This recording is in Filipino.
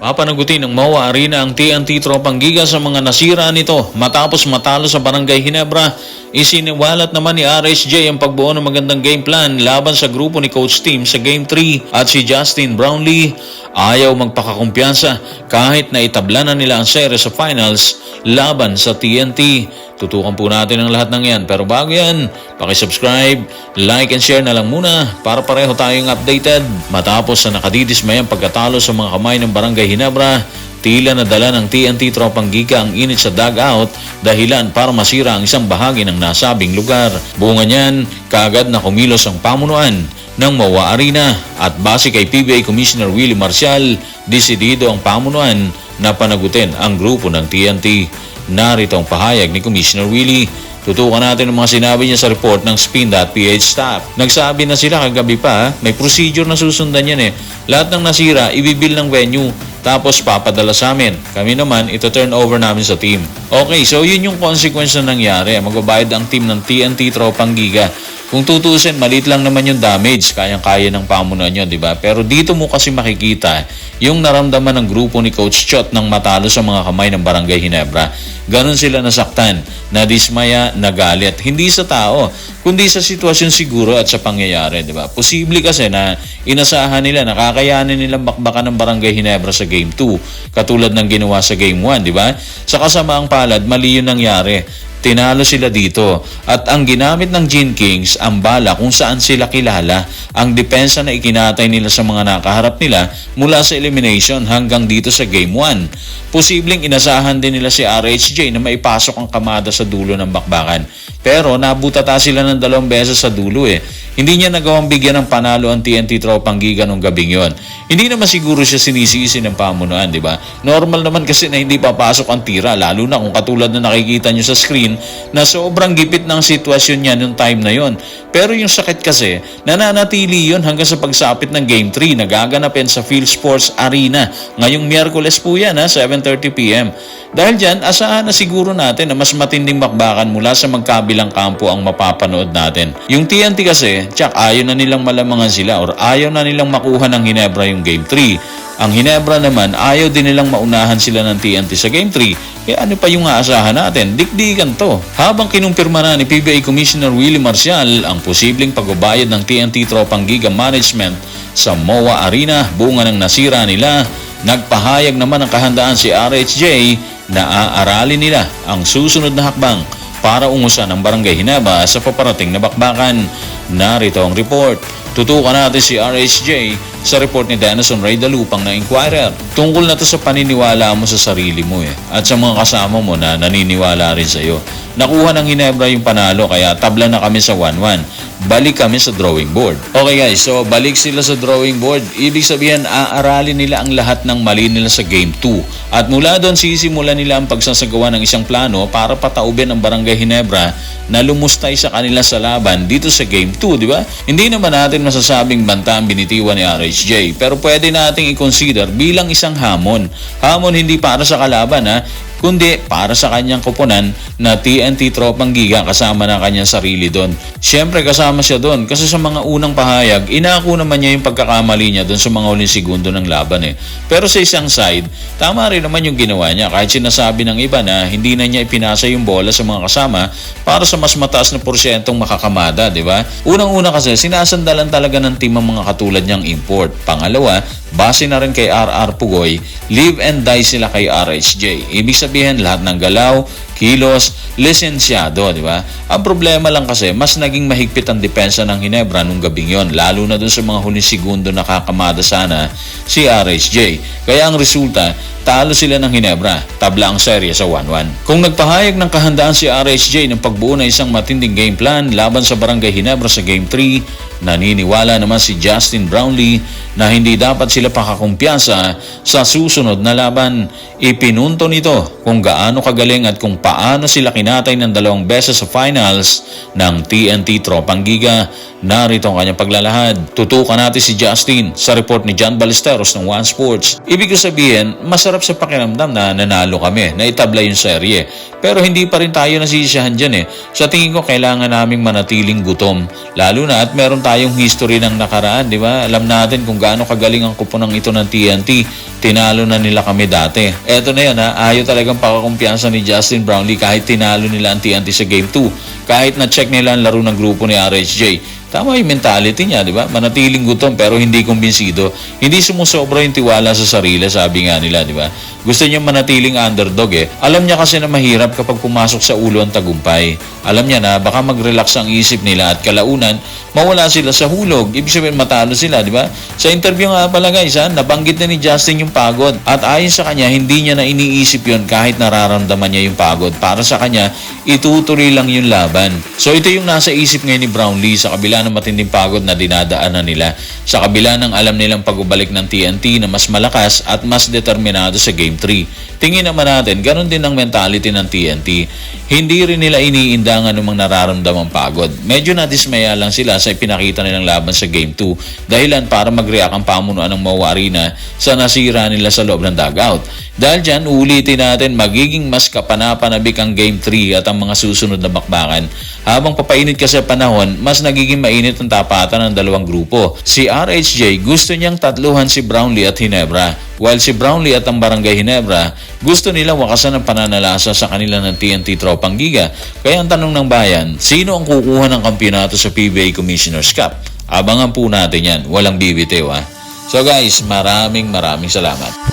Papanagutin ng MOA Arena ang TNT Tropang Giga sa mga nasira nito matapos matalo sa Barangay Hinebra. Isiniwalat naman ni RSJ ang pagbuo ng magandang game plan laban sa grupo ni Coach Team sa Game 3 at si Justin Brownlee ayaw magpakakumpiyansa kahit na itabla na nila ang serye sa finals laban sa TNT. Tutukan po natin ang lahat ng yan. Pero bago yan, pakisubscribe, like and share na lang muna para pareho tayong updated. Matapos sa nakadidismayang pagkatalo sa mga kamay ng Barangay Hinebra, tila nadala ng TNT Tropang Giga ang init sa dugout dahilan para masira ang isang bahagi ng nasabing lugar. Bunga niyan, kaagad na kumilos ang pamunuan ng MOA Arena at base kay PBA Commissioner Willie Marcial, desidido ang pamunuan na panagutin ang grupo ng TNT. Narito ang pahayag ni Commissioner Willie. Tutukan natin ang mga sinabi niya sa report ng SPIN.ph staff. Nagsabi na sila kagabi pa, may procedure na susundan yan eh. Lahat ng nasira, ibibil ng venue, tapos papadala sa amin. Kami naman, ito turn over namin sa team. Okay, so yun yung consequence na nangyari. Magbabayad ang team ng TNT Tropang Giga. Kung tutusin, maliit lang naman yung damage, kayang-kaya ng pamunuan yun, di ba? Pero dito mo kasi makikita yung naramdaman ng grupo ni Coach Chot nang matalo sa mga kamay ng Barangay Hinebra. Ganon sila nasaktan, nadismaya, nagalit. Hindi sa tao, kundi sa sitwasyon siguro at sa pangyayari, di ba? Posible kasi na inasahan nila, nakakayanin nilang bakbakan ng Barangay Hinebra sa Game 2, katulad ng ginawa sa Game 1, di ba? Sa kasamaang palad, mali yung nangyari. Tinalo sila dito at ang ginamit ng Gin Kings ang bala kung saan sila kilala ang depensa na ikinatay nila sa mga nakaharap nila mula sa elimination hanggang dito sa Game 1. Posibleng inasahan din nila si RHJ na maipasok ang kamada sa dulo ng bakbakan. Pero nabutata sila ng dalawang beses sa dulo eh. Hindi niya nagawang bigyan ng panalo ang TNT Tropang Giga nung gabing yon. Hindi naman siguro siya sinisisi ng pamunuan, di ba? Normal naman kasi na hindi papasok ang tira, lalo na kung katulad na nakikita niyo sa screen na sobrang gipit ng sitwasyon niya nung time na yon. Pero yung sakit kasi, nananatili yon hanggang sa pagsapit ng Game 3 na gaganapin sa Field Sports Arena. Ngayong Miyerkules po yan ha, 7.30pm. Dahil dyan, asahan na siguro natin na mas matinding bakbakan mula sa magkabilang kampo ang mapapanood natin. Yung TNT kasi, tsak ayaw na nilang malamangan sila or ayaw na nilang makuha ng Hinebra yung Game 3. Ang Hinebra naman, ayaw din nilang maunahan sila ng TNT sa Game 3. Kaya ano pa yung aasahan natin? Dikdikan to. Habang kinumpirma na ni PBA Commissioner Willie Marcial ang posibleng pagbabayad ng TNT Tropang Giga Management sa MOA Arena, bunga ng nasira nila, nagpahayag naman ang kahandaan si RHJ na aaralin nila ang susunod na hakbang para ungusan ang Barangay Hinaba sa paparating na bakbakan. Narito ang report. Tutukan natin si RHJ sa report ni Denison Ray Dalupang na Inquirer. Tungkol na to sa paniniwala mo sa sarili mo eh, at sa mga kasama mo na naniniwala rin sa iyo. Nakuha ng Hinebra yung panalo kaya tabla na kami sa 1-1 balik kami sa drawing board. Okay guys, so balik sila sa drawing board. Ibig sabihin, aaralin nila ang lahat ng mali nila sa Game 2. At mula doon, sisimulan nila ang pagsasagawa ng isang plano para pataubin ang Barangay Hinebra na lumustay sa kanila sa laban dito sa Game 2, di ba? Hindi naman natin masasabing banta ang binitiwan ni RHJ, pero pwede nating i-consider bilang isang hamon. Hamon hindi para sa kalaban ha, kundi para sa kanyang kupunan na TNT Tropang Giga kasama ng kanyang sarili doon. Siyempre kasama siya doon kasi sa mga unang pahayag, inako naman niya yung pagkakamali niya doon sa mga huling segundo ng laban eh. Pero sa isang side, tama rin naman yung ginawa niya kahit sinasabi ng iba na hindi na niya ipinasa yung bola sa mga kasama para sa mas mataas na porsyentong makakamada, di ba? Unang-una kasi, sinasandalan talaga ng team ang mga katulad niyang import. Pangalawa, base na rin kay RR Pugoy, live and die sila kay RHJ. Ibig sabihin, lahat ng galaw, kilos, lisensyado, di ba? Ang problema lang kasi, mas naging mahigpit ang depensa ng Hinebra nung gabing yon, lalo na dun sa mga huling segundo nakakamada sana si RHJ. Kaya ang resulta, talo sila ng Hinebra, tabla ang serye sa 1-1. Kung nagpahayag ng kahandaan si RHJ ng pagbuo ng isang matinding game plan laban sa Barangay Hinebra sa Game 3, naniniwala naman si Justin Brownlee na hindi dapat sila pakakumpiyansa sa susunod na laban. Ipinunto nito kung gaano kagaling at kung paano sila kinatay ng dalawang beses sa finals ng TNT Tropang Giga. Narito ang kanyang paglalahad. Tutukan natin si Justin sa report ni John Ballesteros ng One Sports. Ibig ko sabihin, masarap masarap sa pakiramdam na nanalo kami, na itabla yung serye. Pero hindi pa rin tayo nasisiyahan dyan eh. Sa tingin ko, kailangan naming manatiling gutom. Lalo na at meron tayong history ng nakaraan, di ba? Alam natin kung gaano kagaling ang kuponang ito ng TNT. Tinalo na nila kami dati. Eto na yan ha, ayaw talagang pakakumpiyansa ni Justin Brownlee kahit tinalo nila ang TNT sa Game 2. Kahit na-check nila ang laro ng grupo ni RHJ. Tama yung mentality niya, di ba? Manatiling gutom pero hindi kumbinsido. Hindi sumusobra yung tiwala sa sarili, sabi nga nila, di ba? Gusto niya manatiling underdog eh. Alam niya kasi na mahirap kapag pumasok sa ulo ang tagumpay. Alam niya na baka mag-relax ang isip nila at kalaunan, mawala sila sa hulog. Ibig sabihin matalo sila, di ba? Sa interview nga pala guys, ha, nabanggit na ni Justin yung pagod. At ayon sa kanya, hindi niya na iniisip yon kahit nararamdaman niya yung pagod. Para sa kanya, itutuloy lang yung laban. So ito yung nasa isip ngayon ni Brownlee sa kabila ng matinding pagod na dinadaanan nila. Sa kabila ng alam nilang pagbabalik ng TNT na mas malakas at mas determinado sa Game 3. Tingin naman natin, ganun din ang mentality ng TNT. Hindi rin nila iniinda ang anumang nararamdamang pagod. Medyo nadismaya lang sila sa ipinakita nilang laban sa Game 2 dahilan para mag-react ang pamunuan ng Mawa Arena sa nasira nila sa loob ng dugout. Dahil dyan, uulitin natin magiging mas kapanapanabik ang Game 3 at ang mga susunod na bakbakan. Habang papainit kasi panahon, mas nagiging mainit ang tapatan ng dalawang grupo. Si RHJ gusto niyang tatluhan si Brownlee at Hinebra, while si Brownlee at ang Barangay Hinebra gusto nilang wakasan ang pananalasa sa kanila ng TNT Tropang Giga. Kaya ang tanong ng bayan, sino ang kukuha ng kampyonato sa PBA Commissioner's Cup? Abangan po natin yan, walang bibitiw ha. So guys, maraming maraming salamat.